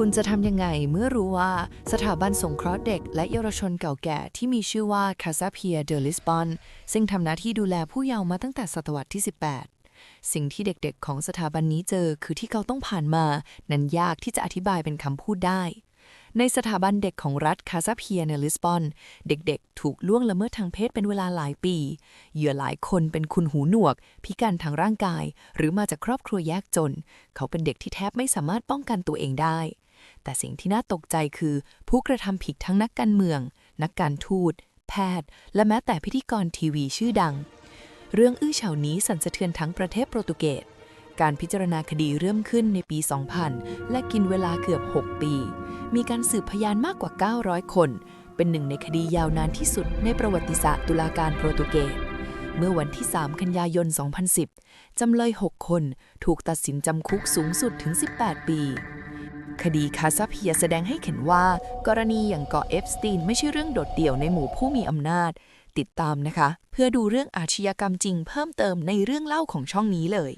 คุณจะทำยังไงเมื่อรู้ว่าสถาบันสงเคราะห์เด็กและเยาวชนเก่าแก่ที่มีชื่อว่า Casa Pia de Lisbon ซึ่งทำหน้าที่ดูแลผู้เยาว์มาตั้งแต่ศตวรรษที่ 18 สิ่งที่เด็กๆ ของสถาบันนี้เจอคือที่เขาต้องผ่านมา นั้นยากที่จะอธิบายเป็นคำพูดได้ ในสถาบันเด็กของรัฐคาซาเพียในลิสบอน เด็กๆ ถูกล่วงละเมิดทางเพศเป็นเวลาหลายปี เหยื่อหลายคนเป็นคุณหูหนวก พิการทางร่างกาย หรือมาจากครอบครัวยากจน เขาเป็นเด็กที่แทบไม่สามารถป้องกันตัวเองได้ แต่สิ่งที่น่าตกใจคือผู้กระทำผิดทั้งนักการเมือง นักการทูต แพทย์ และแม้แต่พิธีกรทีวีชื่อดัง เรื่องอื้อเฉานี้สั่นสะเทือนทั้งประเทศโปรตุเกสการพิจารณาคดีเริ่มขึ้นในปี 2000 และกินเวลาเกือบ 6 ปี มีการสืบพยานมากกว่า 900 คน เป็นหนึ่งในคดียาวนานที่สุดในประวัติศาสตร์ตุลาการโปรตุเกส เมื่อวันที่ 3 กันยายน 2010 จำเลย 6 คน ถูกตัดสินจำคุกสูงสุดถึง 18 ปี คดีคาซาเพียแสดงให้เห็นว่า กรณีอย่างเกาะเอฟสตีนไม่ใช่เรื่องโดดเดี่ยวในหมู่ผู้มีอำนาจ ติดตามนะคะ เพื่อดูเรื่องอาชญากรรมจริงเพิ่มเติมในเรื่องเล่าของช่องนี้เลย